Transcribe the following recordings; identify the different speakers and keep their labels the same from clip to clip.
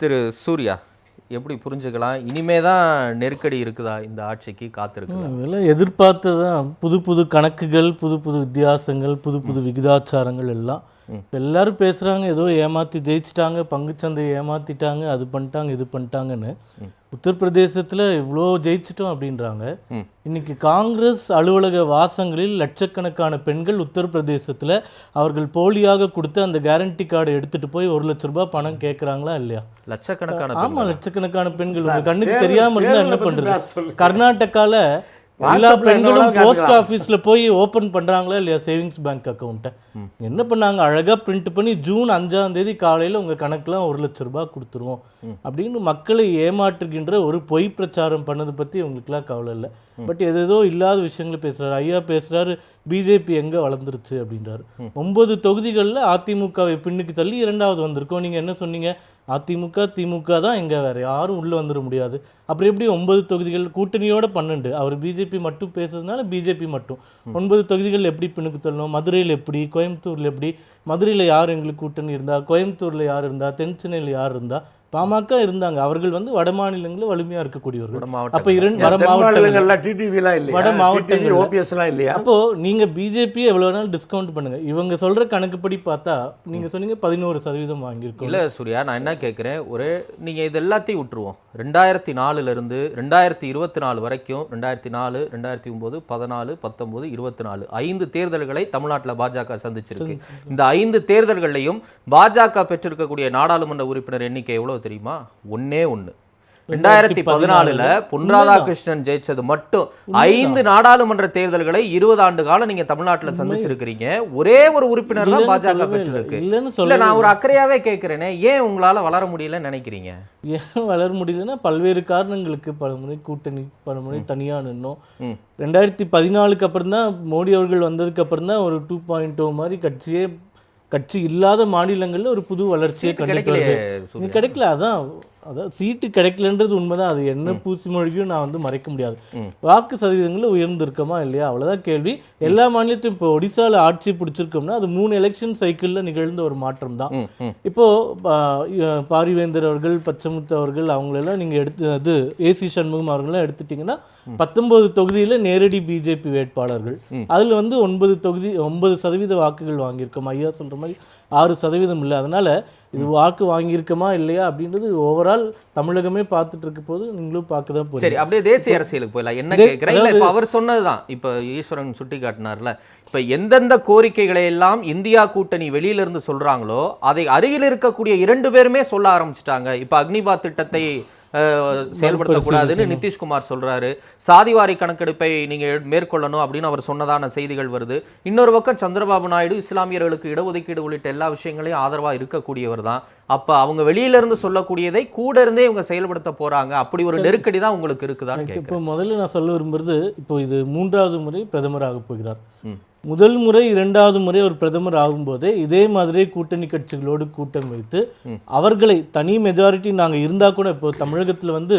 Speaker 1: திரு சூர்யா எப்படி புரிஞ்சுக்கலாம்? இனிமே தான் நெருக்கடி இருக்குதா? இந்த ஆட்சிக்கு காத்திருக்குதா?
Speaker 2: இதெல்லாம் எதிர்பார்த்ததான் புது புது கணக்குகள் புது புது வித்தியாசங்கள் புது புது விகிதாச்சாரங்கள் எல்லாம். இப்ப எல்லாரும் பேசுறாங்க ஏதோ ஏமாத்தி ஜெயிச்சிட்டாங்க பங்குச்சந்தையை ஏமாத்திட்டாங்க அது பண்ணிட்டாங்க இது பண்ணிட்டாங்கன்னு. உத்தரப்பிரதேசத்துல இவ்வளோ ஜெயிச்சிட்டோம் அப்படின்றாங்க. இன்னைக்கு காங்கிரஸ் அலுவலக வாசங்களில் லட்சக்கணக்கான பெண்கள் உத்தரப்பிரதேசத்துல அவர்கள் போலியாக கொடுத்த அந்த கேரண்டி கார்டை எடுத்துட்டு போய் ஒரு லட்ச ரூபாய் பணம் கேட்குறாங்களா இல்லையா
Speaker 1: லட்சக்கணக்கான
Speaker 2: ஆமா
Speaker 1: பெண்களா?
Speaker 2: லட்சக்கணக்கான பெண்கள் கண்ணுக்கு
Speaker 3: தேர்தல்
Speaker 2: தெரியாம இருந்தா
Speaker 3: தேர்தலை
Speaker 2: என்ன
Speaker 3: சொல்லுங்க.
Speaker 2: கர்நாடகால எல்லா பெண்களும் போஸ்ட். ஆஃபீஸ்ல போய் ஓபன் பண்றாங்களா இல்லையா சேவிங்ஸ் பேங்க் அக்கௌண்ட்டை என்ன பண்ணாங்க? அழகா பிரிண்ட் பண்ணி ஜூன் அஞ்சாம் தேதி காலையில உங்க கணக்குலாம் ஒரு லட்ச ரூபாய் கொடுத்துருவோம் அப்படின்னு மக்களை ஏமாற்றுகின்ற ஒரு பொய் பிரச்சாரம் பண்ணதை பத்தி உங்களுக்குலாம் கவலை இல்லை. பட் ஏதேதோ இல்லாத விஷயங்களை பேசுறாரு. ஐயா பேசுறாரு பிஜேபி எங்க வளர்ந்துருச்சு அப்படின்றாரு. ஒன்பது தொகுதிகளில் அதிமுகவை பின்னுக்கு தள்ளி இரண்டாவது வந்திருக்கோம். நீங்க என்ன சொன்னீங்க? அதிமுக திமுக தான் எங்க வேற யாரும் உள்ள வந்துட முடியாது. அப்புறம் எப்படி ஒன்பது தொகுதிகள் கூட்டணியோட பன்னெண்டு? அவர் பிஜேபி மட்டும் பேசுறதுனால பிஜேபி மட்டும். ஒன்பது தொகுதிகள் எப்படி பின்னுக்கு தள்ளணும்? மதுரையில் எப்படி? கோயம்புத்தூர்ல எப்படி? மதுரையில் யார் எங்களுக்கு கூட்டணி இருந்தா? கோயம்புத்தூர்ல யார் இருந்தா? தென் சென்னையில் யார் இருந்தா? பாமக இருந்தாங்க. அவர்கள் வந்து வட மாநிலங்களில் வலிமையா இருக்கக்கூடியவர்கள். அப்ப
Speaker 1: மாவட்டங்கள்.
Speaker 2: இரண்டு வட
Speaker 3: தென்
Speaker 2: மாவட்டங்கள்.
Speaker 3: மாநிலங்கள்ல டிடிவிலாம் இல்லையா?
Speaker 2: வட மாவட்டங்கள்ல.
Speaker 3: ஓபிஎஸ் எல்லாம் இல்லையா?
Speaker 2: அப்போ நீங்க பிஜேபி எவ்வளவு நாள் டிஸ்கவுண்ட் பண்ணுங்க. இவங்க சொல்ற கணக்குப்படி பார்த்தா நீங்க சொன்னீங்க பதினோரு சதவீதம் வாங்கியிருக்கோம்.
Speaker 1: இல்ல சூர்யா நான் என்ன கேட்குறேன் ஒரு நீங்க இது எல்லாத்தையும் விட்டுருவோம். ரெண்டாயிரத்தி நாலுல இருந்து ரெண்டாயிரத்தி இருபத்தி நாலு வரைக்கும் ரெண்டாயிரத்தி நாலு ரெண்டாயிரத்தி ஒன்பது பதினாலு பத்தொன்பது இருபத்தி நாலு ஐந்து தேர்தல்களை தமிழ்நாட்டுல பாஜக சந்திச்சிருக்கு. இந்த ஐந்து தேர்தல்கள்லையும் பாஜக பெற்றிருக்கக்கூடிய நாடாளுமன்ற உறுப்பினர் எண்ணிக்கை எவ்வளவு தெரியுமா? ஒண்ணே ஒண்ணு. ரெண்டாயிரத்தி பதினாலுல பொன் ராதாகிருஷ்ணன் ஜெயிச்சது மட்டும். ஐந்து நாடாளுமன்ற தேர்தல்களை இருபது ஆண்டு காலம் நீங்க தமிழ்நாட்டுல சந்திச்சிருக்கிறீங்க. ஒரே ஒரு உறுப்பினர் தான் பாஜக. பெற்றிருக்கு. இல்ல நான் ஒரு அக்கறையாவே கேட்கிறேனே ஏன் உங்களால வளர முடியலன்னு நினைக்கிறீங்க?
Speaker 2: ஏன் வளர முடியலன்னா பல்வேறு காரணங்களுக்கு பலமுறை கூட்டணி பலமுறை தனியா நின்னோம். ரெண்டாயிரத்தி பதினாலுக்கு அப்புறம் தான் மோடி அவர்கள் வந்ததுக்கு அப்புறம் தான் ஒரு டூ பாயிண்ட் மாதிரி கட்சியே கட்சி இல்லாத மாநிலங்கள்ல ஒரு புது வளர்ச்சியை. கிடைக்கல அதான் அதான் சீட்டு கிடைக்கலன்றது உண்மைதான். அது என்ன பூசி மொழியும் நான் வந்து மறைக்க முடியாது. வாக்கு சதவீதங்கள் உயர்ந்திருக்கமா இல்லையா? அவ்வளவுதான் கேள்வி. எல்லா மாநிலத்தையும் இப்போ ஒடிசால ஆட்சி பிடிச்சிருக்கோம்னா அது மூணு எலெக்ஷன் சைக்கிள்ல நிகழ்ந்த ஒரு மாற்றம் தான்
Speaker 1: ம், ம்.
Speaker 2: இப்போ பா- இ- பாரிவேந்தர் அவர்கள் பச்சமுத்து அவர்கள் அவங்களெல்லாம் நீங்க எடுத்து அது ஏசி சண்முகம் அவர்கள்லாம் எடுத்துட்டீங்கன்னா பத்தொன்பது தொகுதியில நேரடி பிஜேபி வேட்பாளர்கள். அதுல வந்து ஒன்பது தொகுதி ஒன்பது சதவீத வாக்குகள் வாங்கியிருக்கோம். ஐயா சொல்ற மாதிரி ஆறு சதவீதம் இல்லை. அதனால இது வாக்கு வாங்கியிருக்கோமா இல்லையா அப்படின்றது ஓவரால் தமிழகமே பார்த்துட்டு இருக்க போது நீங்களும் பார்க்க தான் போறீங்க.
Speaker 1: சரி அப்படியே தேசிய அரசியலுக்கு போயிடலாம். என்ன கேட்கிறேன் இல்ல இப்ப அவர் சொன்னதுதான். இப்ப ஈஸ்வரன் சுட்டி காட்டினார்ல இப்ப எந்தெந்த கோரிக்கைகளை எல்லாம் இந்தியா கூட்டணி வெளியில இருந்து சொல்றாங்களோ அதை அருகில் இருக்கக்கூடிய இரண்டு பேருமே சொல்ல ஆரம்பிச்சிட்டாங்க. இப்ப அக்னிபாத் திட்டத்தை செயல்படுத்தக்கூடாதுன்னு நிதிஷ்குமார் சொல்றாரு. சாதிவாரி கணக்கெடுப்பை நீங்க மேற்கொள்ளணும் அப்படின்னு அவர் சொன்னதான செய்திகள் வருது. இன்னொரு பக்கம் சந்திரபாபு நாயுடு இஸ்லாமியர்களுக்கு இடஒதுக்கீடு உள்ளிட்ட எல்லா விஷயங்களையும் ஆதரவா இருக்கக்கூடியவர் தான். அப்ப அவங்க வெளியில இருந்து சொல்லக்கூடியதை கூட இருந்தே இவங்க செயல்படுத்த போறாங்க. அப்படி ஒரு நெருக்கடி தான் உங்களுக்கு இருக்குதான்னு கேட்கிறேன்.
Speaker 2: இப்போ முதல்ல நான் சொல்ல விரும்புறது இப்போ இது மூன்றாவது முறை பிரதமராக போகிறார்.
Speaker 1: ம்.
Speaker 2: முதல் முறை இரண்டாவது முறை ஒரு பிரதமர் ஆகும்போதே இதே மாதிரி கூட்டணி கட்சிகளோடு கூட்டம் வைத்து அவர்களை தனி மெஜாரிட்டி நாங்க இருந்தா கூட இப்போ தமிழகத்துல வந்து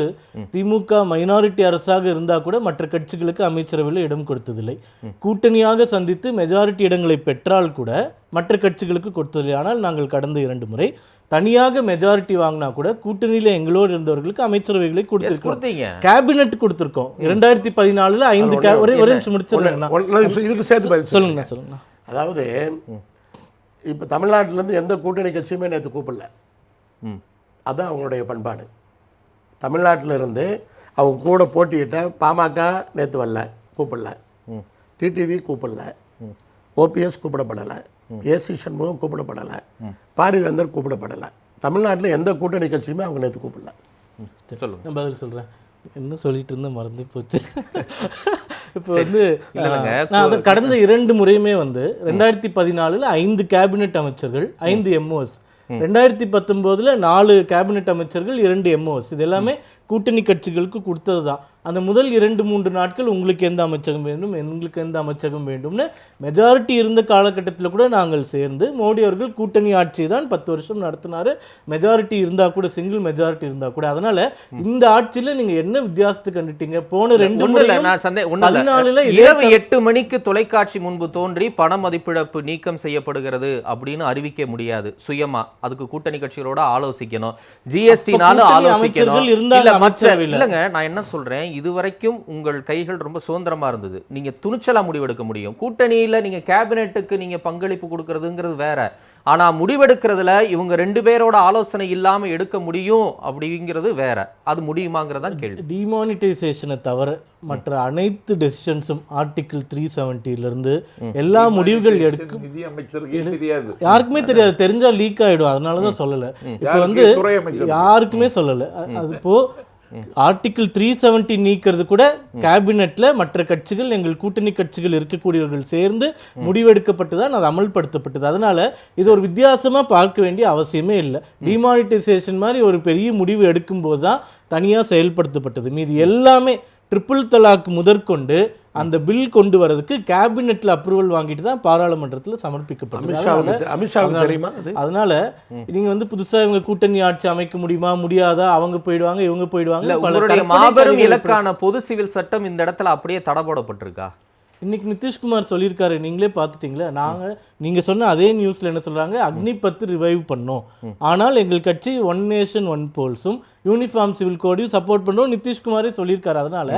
Speaker 2: திமுக மைனாரிட்டி அரசாக இருந்தா கூட மற்ற கட்சிகளுக்கு அமைச்சரவையில் இடம் கொடுத்ததில்லை. கூட்டணியாக சந்தித்து மெஜாரிட்டி இடங்களை பெற்றால் கூட மற்ற கட்சிகளுக்கு கொடுத்ததில்லை ஆனால் நாங்கள் கடந்த இரண்டு முறை தனியாக மெஜாரிட்டி வாங்கினா கூட கூட்டணியில எங்களோடு இருந்தவர்களுக்கு அமைச்சரவைகளை
Speaker 1: கொடுத்தீங்க.
Speaker 2: கேபினெட் கொடுத்திருக்கோம். இரண்டாயிரத்தி பதினாலுல ஐந்து ஒரே ஒரே? நிமிஷம் முடிச்சிருக்கேன்
Speaker 3: இதுக்கு சேர்த்து
Speaker 2: சொல்லுங்கண்ணா சொல்லுங்கண்ணா.
Speaker 3: அதாவது இப்போ தமிழ்நாட்டிலேருந்து எந்த கூட்டணி கட்சியுமே நேற்று கூப்பிடல.
Speaker 1: ம்.
Speaker 3: அதான் அவங்களுடைய பண்பாடு. தமிழ்நாட்டில் இருந்து அவங்க கூட போட்டியிட்ட பாமக நேற்று வரல கூப்பிடல. டிடிவி கூப்பிடல. ஓபிஎஸ் கூப்பிடப்படலை. ஏசி சண்முகம் கூப்பிடப்படலை. பாரிவேந்தர் கூப்பிடப்படலை. தமிழ்நாட்டில் எந்த கூட்டணி கட்சியுமே அவங்க நேற்று கூப்பிடல.
Speaker 1: சொல்லுங்க.
Speaker 2: நான் பதில் சொல்றேன். என்ன சொல்லிட்டு இருந்தேன் மறந்து போச்சு. இப்போ வந்து கடந்த இரண்டு முறையுமே வந்து ரெண்டாயிரத்தி பதினாலுல ஐந்து கேபினெட் அமைச்சர்கள் ஐந்து எம்ஓஎஸ் ரெண்டாயிரத்தி பத்தொம்போதுல நாலு கேபினெட் அமைச்சர்கள் இரண்டு எம்ஓஎஸ் இது எல்லாமே கூட்டணி கட்சிகளுக்கு கொடுத்தது தான் அந்த முதல் இரண்டு மூன்று நாட்கள் உங்களுக்கு எந்த அமைச்சகம் வேண்டும் எங்களுக்கு எந்த அமைச்சகம் வேண்டும்னு மெஜாரிட்டி இருந்த காலகட்டத்தில் கூட நாங்கள் சேர்ந்து மோடி அவர்கள் கூட்டணி ஆட்சி தான் பத்து வருஷம் நடத்தினாரு. மெஜாரிட்டி இருந்தா கூட சிங்கிள் மெஜாரிட்டி இருந்தா கூட. அதனால இந்த ஆட்சியில நீங்க என்ன வித்தியாசத்தை கண்டுட்டீங்க? போன ரெண்டு. பதினாலுல
Speaker 1: இரவு எட்டு மணிக்கு தொலைக்காட்சி முன்பு தோன்றி பண மதிப்பிழப்பு நீக்கம் செய்யப்படுகிறது அப்படின்னு அறிவிக்க முடியாது. சுயமா. அதுக்கு கூட்டணி கட்சிகளோட ஆலோசிக்கணும். ஜிஎஸ்டினாலும் ஆலோசிக்கணும். இல்ல மற்ற. இல்லங்க நான் என்ன சொல்றேன்? இதுவரைக்கும் உங்கள் கைகள் ரொம்ப சுதந்திரமா இருந்தது. நீங்க துணிச்சலா முடிவெடுக்க முடியும். கூட்டணியில நீங்க கேபினெட்டுக்கு நீங்க பங்களிப்பு கொடுக்கறதுங்கிறது வேற. ஆனா முடிவெடுக்கிறதுல இவங்க ரெண்டு பேரோட ஆலோசனை இல்லாம எடுக்க முடியும் அப்படிங்கிறது வேற. அது முடியுமாங்கிறதா கேள்வி.
Speaker 2: டிமானிட்டைசேஷனை தவிர மற்ற அனைத்து டெசிஷன்ஸும் ஆர்டிகிள் த்ரீ இருந்து எல்லா முடிவுகள் எடுக்கும்
Speaker 4: நிதி அமைச்சருக்கே தெரியாது.
Speaker 2: யாருக்குமே தெரியாது. தெரிஞ்சா லீக் ஆயிடும். அதனால தான் சொல்லல. இப்போ? வந்து. யாருக்குமே சொல்லல. அது இப்போ ஆர்டிகிள் த்ரீ செவன்டி நீக்கிறது கூட கேபினெட்ல மற்ற கட்சிகள் எங்கள் கூட்டணி கட்சிகள் இருக்கக்கூடியவர்கள் சேர்ந்து முடிவெடுக்கப்பட்டு தான் அது அமல்படுத்தப்பட்டது. அதனால இது ஒரு வித்தியாசமா பார்க்க வேண்டிய அவசியமே இல்லை. டிமானிட்டைசேஷன் மாதிரி ஒரு பெரிய முடிவு எடுக்கும்போது தான் தனியாக செயல்படுத்தப்பட்டது. மீது எல்லாமே ட்ரிபிள் தலாக் முதற்கொண்டு அந்த பில் கொண்டு வரதுக்கு கேபினெட்ல அப்ரூவல் வாங்கிட்டு தான் பாராளுமன்றத்தில் சமர்ப்பிக்கப்பட்டது.
Speaker 3: அமித்ஷாவுக்கு தெரியுமா அது?
Speaker 2: அதனால நீங்க வந்து புதுசா இவங்க கூட்டணி ஆட்சி அமைக்க முடியுமா முடியாதா? அவங்க போயிடுவாங்க இவங்க போயிடுவாங்க
Speaker 1: மாபெரும் இலக்கான பொது சிவில் சட்டம் இந்த இடத்துல அப்படியே தடை
Speaker 2: இன்னைக்கு நிதிஷ்குமார் சொல்லியிருக்காரு நீங்களே பார்த்துட்டீங்களா? நாங்க நீங்க சொன்ன அதே நியூஸ்ல என்ன சொல்றாங்க? அக்னி பத்து ரிவைவ் பண்ணோம். ஆனால் எங்கள் கட்சி ஒன் நேஷன் ஒன் போல்ஸும் யூனிஃபார்ம் சிவில் கோடையும் சப்போர்ட் பண்ணோம் நிதிஷ்குமாரே சொல்லியிருக்காரு. அதனால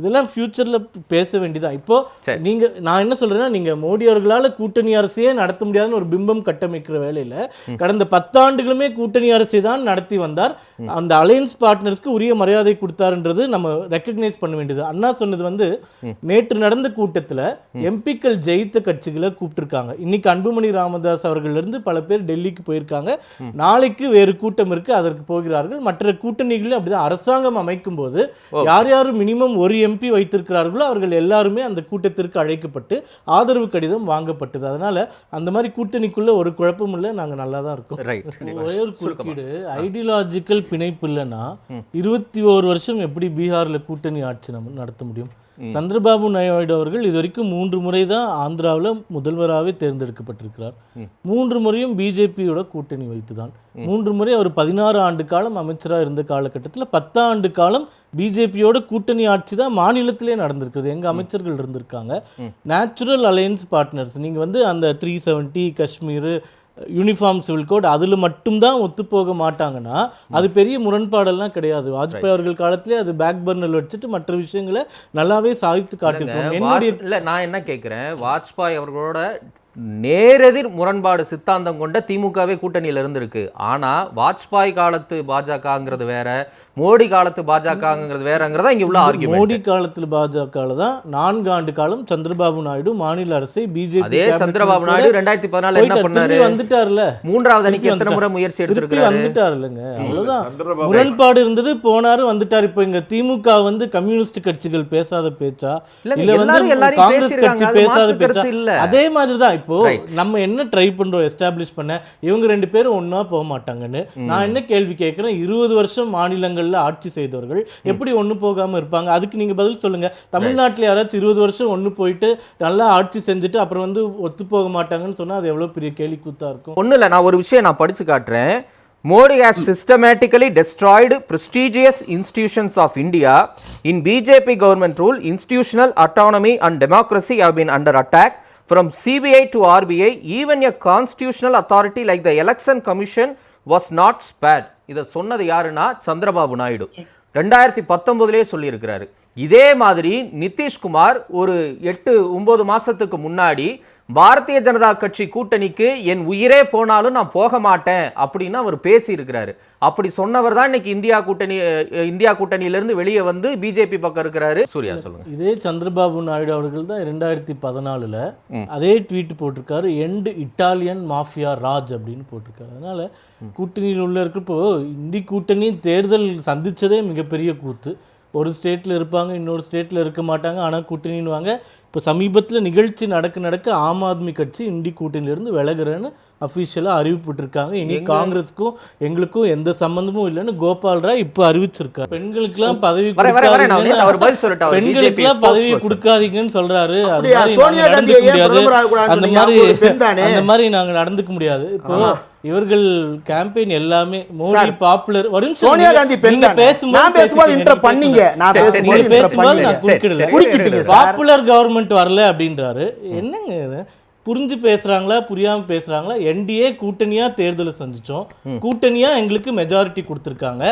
Speaker 2: இதெல்லாம் ஃபியூச்சர்ல பேச வேண்டியதான் இப்போ
Speaker 1: சரி.
Speaker 2: நீங்க நான் என்ன சொல்றேன்னா நீங்க மோடி அவர்களால கூட்டணி அரசையே நடத்த முடியாதுன்னு ஒரு பிம்பம் கட்டமைக்கிற வேலையில கடந்த பத்தாண்டுகளுமே கூட்டணி அரசை தான் நடத்தி வந்தார். அந்த அலையன்ஸ் பார்ட்னர்ஸ்க்கு உரிய மரியாதை கொடுத்தாருன்றது நம்ம ரெக்கக்னைஸ் பண்ண வேண்டியது. அண்ணா சொன்னது வந்து நேற்று நடந்த கூட்டத்துல எம்பிக்கள் ஜெயித்த கட்சிகளை கூப்பிட்டிருக்காங்க. இன்னைக்கு அன்புமணி ராமதாஸ் அவர்கள்ல இருந்து பல பேர் டெல்லிக்கு போயிருக்காங்க. நாளைக்கு வேறு கூட்டம் இருக்கு அதற்கு போகிறார்கள். மற்ற கூட்டணிகளும் அப்படிதான் அரசாங்கம் அமைக்கும் போது யார் யார் மினிமம் ஒரு எம்பி வைத்திருக்கிறார்களோ அவர்கள் எல்லாருமே அந்த கூட்டத்திற்கு அழைக்கப்பட்டு ஆதரவு கடிதம் வாங்கப்பட்டது. அதனால அந்த மாதிரி கூட்டணிக்குள்ள ஒரு குழப்பம் இல்லை நாங்க நல்லா தான் இருக்கோம் ஒரே ஒரு குறுக்கீடு. ஐடியாலஜிக்கல் பிணைப்பு இல்லைன்னா இருபத்தி ஓரு வருஷம் எப்படி பீகார்ல கூட்டணி ஆட்சி நம்ம நடத்த முடியும்? சந்திரபாபு நாயுடு அவர்கள் இது வரைக்கும் மூன்று முறை தான் ஆந்திராவில் முதல்வராகவே தேர்ந்தெடுக்கப்பட்டிருக்கிறார். மூன்று முறையும் பிஜேபியோட கூட்டணி வைத்துதான். மூன்று முறை அவர் பதினாறு ஆண்டு காலம் அமைச்சராக இருந்த காலகட்டத்தில் பத்தாண்டு காலம் பிஜேபியோட கூட்டணி ஆட்சி தான் மாநிலத்திலே நடந்திருக்குது எங்க அமைச்சர்கள் இருந்திருக்காங்க. நேச்சுரல் அலையன்ஸ் பார்ட்னர்ஸ் நீங்க வந்து அந்த three seventy Kashmir uniform civil code அதில் மட்டும்தான் ஒத்துப்போக மாட்டாங்கன்னா அது பெரிய முரண்பாடெல்லாம் கிடையாது. வாஜ்பாய் அவர்கள் காலத்திலே அது பேக் பர்னர் வச்சுட்டு மற்ற விஷயங்களை நல்லாவே சாதித்து காட்டியிருக்கோம் என்னுடைய
Speaker 1: இல்ல நான் என்ன கேட்கிறேன்? வாஜ்பாய் அவர்களோட நேரெதிர் முரண்பாடு சித்தாந்தம் கொண்ட திமுகவே கூட்டணியில இருந்திருக்கு. ஆனா வாஜ்பாய் காலத்து பாஜகங்கிறது வேற மோடி காலத்து பாஜகங்கிறது வேறங்கிறதா இங்க உள்ள ஆர்குமெண்ட்
Speaker 2: மோடி காலத்தில் பாஜகவில் தான் நான்கு ஆண்டு காலம் சந்திரபாபு நாயுடு மாநில அரசை பிஜேபி
Speaker 1: அதே சந்திரபாபு நாயுடு ரெண்டாயிரத்தி பதினாலு என்ன பண்ணாரு?
Speaker 2: வந்துட்டார்ல
Speaker 1: மூன்றாவது அணிக்கு எத்தனை முறை முயற்சி
Speaker 2: திருப்பி
Speaker 1: எடுத்திருக்கிறாரு?
Speaker 2: வந்துட்டார் இல்லைங்க அவ்வளவுதான்.
Speaker 4: சந்திரபாபு
Speaker 2: முரண்பாடு இருந்தது போனாரு வந்துட்டார். இப்போ இங்க திமுக வந்து கம்யூனிஸ்ட் கட்சிகள் பேசாத பேச்சா? இல்ல வந்து காங்கிரஸ். கட்சி
Speaker 1: அது
Speaker 2: பேசாத பேச்சா?
Speaker 1: இல்ல.
Speaker 2: அதே மாதிரி தான் இப்போ. நம்ம என்ன ட்ரை பண்றோம் எஸ்டாப்ளிஷ் பண்ண? இவங்க ரெண்டு பேரும் ஒண்ணா போக மாட்டாங்கன்னு. நான் என்ன கேள்வி கேட்கிறேன்? இருபது வருஷம் மாநிலங்கள்ல ஆட்சி செய்தவர்கள் எப்படி ஒண்ணு போகாம இருப்பாங்க அதுக்கு நீங்க பதில் சொல்லுங்க தமிழ்நாட்டுல யாராச்சும் இருபது வருஷம் ஒண்ணு போயிட்டு நல்லா ஆட்சி செஞ்சுட்டு அப்புறம் வந்து ஒத்து போக மாட்டாங்கன்னு சொன்னா அது எவ்வளவு பெரிய கேலி கூத்தா இருக்கும்
Speaker 1: ஒன்றும் இல்லை நான் ஒரு விஷயம் நான் படிச்சு காட்டுறேன் Modi has systematically destroyed prestigious institutions of India. In BJP government rule, institutional autonomy and democracy have been under attack. From CBI to RBI, even a constitutional authority like the Election Commission was not spared. இதை சொன்னது யாருன்னா சந்திரபாபு நாயுடு. ரெண்டாயிரத்தி பத்தொன்பதுலேயே சொல்லியிருக்கிறாரு. இதே மாதிரி நிதிஷ்குமார் ஒரு எட்டு ஒன்பது மாசத்துக்கு முன்னாடி பாரதிய ஜனதா கட்சி கூட்டணிக்கு என் உயிரே போனாலும் நான் போக மாட்டேன் அப்படின்னு அவர் பேசி இருக்கிறாரு அப்படி சொன்னவர் தான் இன்னைக்கு இந்தியா கூட்டணி இந்தியா கூட்டணியிலிருந்து வெளியே வந்து பிஜேபி பக்கம் இருக்கிறாரு. சூர்யா சொல்லுங்க.
Speaker 2: இதே சந்திரபாபு நாயுடு அவர்கள் தான் ரெண்டாயிரத்தி பதினாலுல அதே ட்வீட் போட்டிருக்காரு. எண்டு இட்டாலியன் மாஃபியா ராஜ் அப்படின்னு போட்டிருக்காரு. அதனால கூட்டணியில் உள்ள இருக்கப்போ இந்தி கூட்டணி தேர்தல் சந்திச்சதே மிகப்பெரிய கூத்து. ஒரு ஸ்டேட்ல இருப்பாங்க இன்னொரு ஸ்டேட்ல இருக்க மாட்டாங்க. ஆனா கூட்டணின்னுவாங்க. இப்போ சமீபத்தில் நிகழ்ச்சி நடக்க நடக்க ஆம் ஆத்மி கட்சி இண்டி கூட்டணியிலிருந்து விலகுறேன்னு அஃபிஷியலாக அறிவிப்பிட்டிருக்காங்க இனி காங்கிரஸுக்கும் எங்களுக்கும் எந்த சம்பந்தமும் இல்லைன்னு கோபால் ராய் இப்போ அறிவிச்சிருக்காரு. பெண்களுக்கெல்லாம் பதவி பெண்களுக்கெல்லாம் பதவி. கொடுக்காதீங்கன்னு சொல்றாரு. அந்த? மாதிரி? அந்த மாதிரி நாங்க நடந்துக்க முடியாது. இப்போ இவர்கள் கேம்பெயின் எல்லாமே மோடி பாப்புலர் வரும்
Speaker 3: சோனியா காந்தி பெண் தானே? நான் பேசும்போது interrupt பண்ணீங்க. நான் பேசும்போது
Speaker 2: பேசும்போது
Speaker 3: பண்ணீங்க.
Speaker 2: நான் குறுக்கிடல
Speaker 3: குறுக்கிட்டீங்க.
Speaker 2: பாப்புலர் கவர்மெண்ட் வரல அப்படின்றாரு என்னங்க புரிஞ்சு பேசுறாங்களா புரியாம பேசுறாங்களா என்டிஏ கூட்டணியா தேர்தலை சந்திச்சோம். கூட்டணியா எங்களுக்கு மெஜாரிட்டி கொடுத்திருக்காங்க.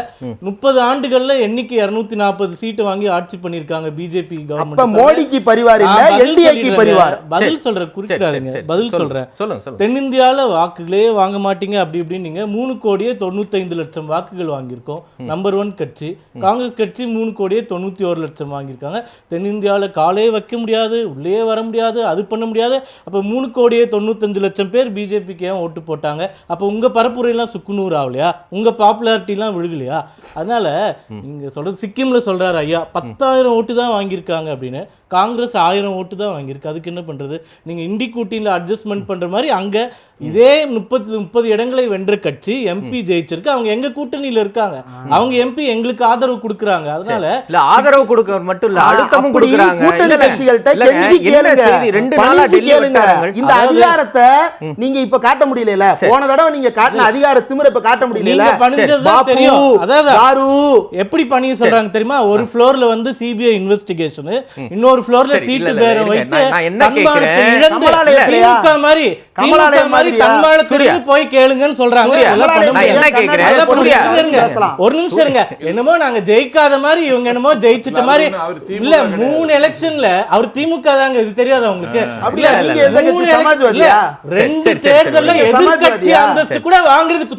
Speaker 2: முப்பது ஆண்டுகள்ல எண்ணிக்கை இருநூத்தி நாற்பது சீட்டு வாங்கி ஆட்சி பண்ணிருக்காங்க பிஜேபி கவர்மெண்ட்
Speaker 3: மோடிக்கு பரிவார்
Speaker 2: பதில் குறிப்பிடாதீங்க
Speaker 1: சரி,
Speaker 2: பதில்
Speaker 1: சொல்லுங்க
Speaker 2: தென்னிந்தியால வாக்குகளே வாங்க மாட்டீங்க அப்படி இப்படின்னு நீங்க மூணு கோடியே தொண்ணூத்தைந்து லட்சம் வாக்குகள் வாங்கியிருக்கோம். நம்பர் ஒன் கட்சி. காங்கிரஸ் கட்சி மூணு கோடியே தொண்ணூத்தி ஒரு லட்சம் வாங்கியிருக்காங்க. தென்னிந்தியால காலே வைக்க முடியாது உள்ளே வர முடியாது அது பண்ண முடியாது. அப்ப மூணு கோடியே தொண்ணூத்தஞ்சு லட்சம் பேர் பிஜேபிக்கு ஏன் ஓட்டு போட்டாங்க? அப்ப உங்க பரப்புரையெல்லாம் சுக்குநூறு ஆகலையா உங்க பாப்புலாரிட்டி எல்லாம் விழுகலையா? அதனால நீங்க சொல்றது சிக்கிம்ல சொல்றாரு ஐயா. பத்தாயிரம் ஓட்டு தான் வாங்கியிருக்காங்க அப்படின்னு. காங்கிரஸ் ஆயிரம் ஓட்டு தான் வாங்கியிருக்கு. அதுக்கு என்ன பண்றது? நீங்க இண்டி கூட்டணியில் அட்ஜஸ்ட்மெண்ட் பண்ற மாதிரி அங்க இதே முப்பத்தி முப்பது இடங்களை வென்ற கட்சி எம்பி ஜெயிச்சிருக்கு. அவங்க எங்க கூட்டணியில இருக்காங்க. அவங்க எம்பி எங்களுக்கு ஆதரவு கொடுக்குறாங்க. அதனால
Speaker 1: இல்ல ஆதரவு கொடுக்கறது மட்டும் இல்ல
Speaker 3: அப்படி
Speaker 1: கொடுக்குறாங்க? ரெண்டு நாளா
Speaker 3: பணிஞ்சு
Speaker 1: டெல்லி.
Speaker 3: இந்த அதிகாரத்தை நீங்க இப்ப காட்ட முடியல போன தடவை நீங்க காட்டின அதிகார திமிர இப்ப காட்ட முடியல
Speaker 2: எப்படி பண்ணி சொல்றாங்க தெரியுமா? ஒரு ஃப்ளோர்ல வந்து சிபிஐ இன்வெஸ்டிகேஷன் இன்னொரு ஃப்ளோர்ல சீட்டு
Speaker 1: இருங்க.
Speaker 2: வைத்து? திமுக மாதிரி திமுக
Speaker 3: கமலாலயம்
Speaker 2: மாதிரி? தன்மானத்திற்கு. போய் கேளுங்கன்னு சொல்றாங்க. ஒரு நிமிஷம் இருங்க. என்னமோ நாங்க ஜெயிக்காத மாதிரி இவங்க என்னமோ ஜெயிச்சிட்ட மாதிரி இல்ல மூணு எலெக்ஷன்ல அவர் திமுக தாங்க இது தெரியாதா உங்களுக்கு?
Speaker 3: அப்படியா? நீங்க எந்த?
Speaker 2: மூணு
Speaker 3: சமாஜ்வாதியா?
Speaker 2: ரெண்டு தேர்தல்ல
Speaker 3: சமாஜ்வாதியா?
Speaker 2: அந்தஸ்து கூட வாங்குறதுக்கு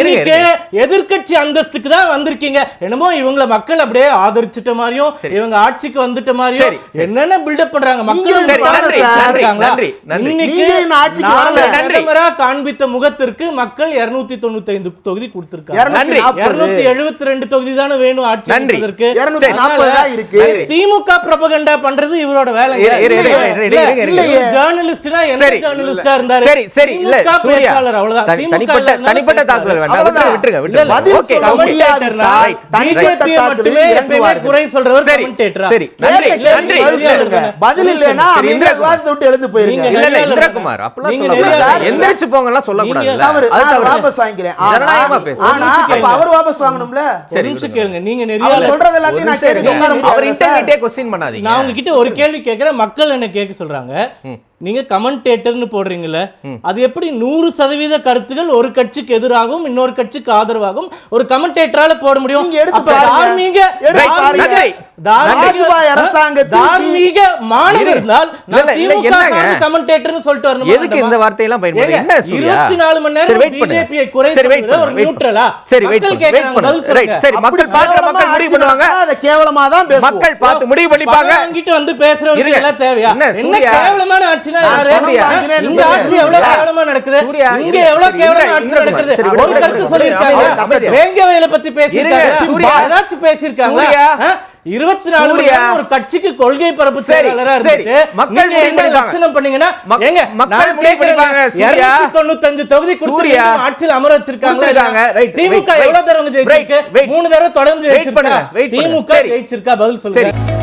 Speaker 2: இன்னைக்கு அந்தஸ்துக்கு தான் வந்திருக்கீங்க என்னமோ இவங்கள மக்கள் அப்படியே ஆதரிச்சிட்ட மாதிரியும் இவங்க ஆட்சிக்கு வந்துட்ட மாதிரியும். என்னென்ன பில்டப் பண்றாங்க மக்கள். இன்னைக்கு காண்பித்த முகத்திற்கு மக்கள் 295 தொண்ணூத்தி தொகுதி கொடுத்திருக்காங்க
Speaker 1: நன்றி.
Speaker 3: 240.
Speaker 2: இருநூத்தி எழுபத்தி ரெண்டு தொகுதி தானே வேணும் ஆட்சி
Speaker 1: நன்றி.
Speaker 2: அமைப்பதற்கு.
Speaker 3: 240
Speaker 2: அதனால
Speaker 3: தான் இருக்கு.
Speaker 2: திமுக propaganda பண்றது இவரோட வேலை ஜேர்னலிஸ்ட்னா என்ன
Speaker 1: சரி,
Speaker 2: ஜேர்னலிஸ்டா இருந்தாரு?
Speaker 1: சரி சரி இல்ல
Speaker 2: திமுக
Speaker 1: சூர்யா.
Speaker 2: பேச்சாளர் அவ்வளவுதான்.
Speaker 1: தனி-
Speaker 2: திமுக
Speaker 1: தனிப்பட்ட. தாக்குதல் வேண்டாம். விட்டுருங்க விட்டுருங்க
Speaker 3: பதில்
Speaker 1: ஓகே
Speaker 3: சொல்ல. தனிப்பட்ட.
Speaker 2: குறை சொல்றவர்
Speaker 1: சரி? சரி, நன்றி, நன்றி.
Speaker 3: பதில்
Speaker 1: சரி,
Speaker 3: விவாதத்தை விட்டு எழுந்து போயிருங்க.
Speaker 1: இல்ல இல்ல இந்திரகுமார். எந்திரிச்சு
Speaker 3: தவறு
Speaker 1: அது
Speaker 3: நான்
Speaker 1: தவறு.
Speaker 3: வாபஸ் வாங்கிக்கிறேன். ஆனா அப்ப அவர் வாபஸ் வாங்கணும்ல?
Speaker 2: ஒரு நிமிஷம் கேளுங்க. நீங்க
Speaker 3: அவர்
Speaker 2: நெறியாளர்
Speaker 3: சொல்றது எல்லாத்தையும் நான்
Speaker 1: அவர்
Speaker 3: சார்.
Speaker 1: இன்டர்நெட்டே கொஸ்டின் பண்ணாதீங்க.
Speaker 2: நான் உங்ககிட்ட ஒரு கேள்வி கேட்கிறேன். மக்கள் என்ன கேட்க சொல்றாங்க? Mm. நீங்க கமெண்டேட்டர்னு போடுறீங்கல்ல அது எப்படி நூறு சதவீத கருத்துகள் ஒரு கட்சிக்கு எதிராகவும் இன்னொரு கட்சிக்கு ஆதரவாகவும் ஒரு கமெண்டேட்டரால போட முடியும். தார்மீக தார்மீக-. இருந்தால்? சார்ந்த கமெண்டேட்டர்னு சொல்லிட்டு வரணுமா
Speaker 1: எதுக்கு இந்த? வார்த்தையெல்லாம் என்ன சூர்யா
Speaker 2: 24 மணி நேரம்
Speaker 1: சரி வெயிட் பண்ணுங்க
Speaker 2: BJP யை குறை ஒரு நியூட்ரலா?
Speaker 1: சரி. சரி மக்கள் பாக்குற மக்கள் முடிவு
Speaker 3: ஆட்சி
Speaker 1: பண்ணுவாங்க
Speaker 3: அதை கேவலமா தான்
Speaker 1: மக்கள் பார்த்து முடிவு பண்ணிப்பாங்க
Speaker 2: பணம் வாங்கிட்டு வந்து பேசுறவங்களுக்கு
Speaker 1: இருங்க.
Speaker 2: எல்லாம் தேவையா
Speaker 1: என்ன
Speaker 2: என்ன
Speaker 1: சூர்யா?
Speaker 2: ஆட்சினா இந்த ஆட்சி எவ்வளவு கேவலமா நடக்குது இங்க. எவ்வளவு கேவலமா ஆட்சி. நடக்குது ஒரு கருத்து. சொல்லியிருக்காங்க பத்தி பேசியிருக்காங்க. ஏதாச்சும்? இருபத்தி நாலு மணி
Speaker 1: சூர்யா.
Speaker 2: நேரம் ஒரு கட்சிக்கு கொள்கை பரப்பு செயலாளரா
Speaker 1: சரி.
Speaker 2: இருந்துட்டு
Speaker 1: மக்கள்
Speaker 2: என்ன. லட்சணம் பண்ணீங்கன்னா
Speaker 1: மக்கள் முடிவு.
Speaker 2: 295 தொகுதி
Speaker 1: சூர்யா.
Speaker 2: ஆட்சியில் அமர வச்சிருக்காங்க திமுக எவ்வளவு தடவை ஜெயிச்சிருக்கு. மூணு தடவை தொடர்ந்து. திமுக
Speaker 1: சரி.
Speaker 2: ஜெயிச்சிருக்கா பதில் சொல்லுங்க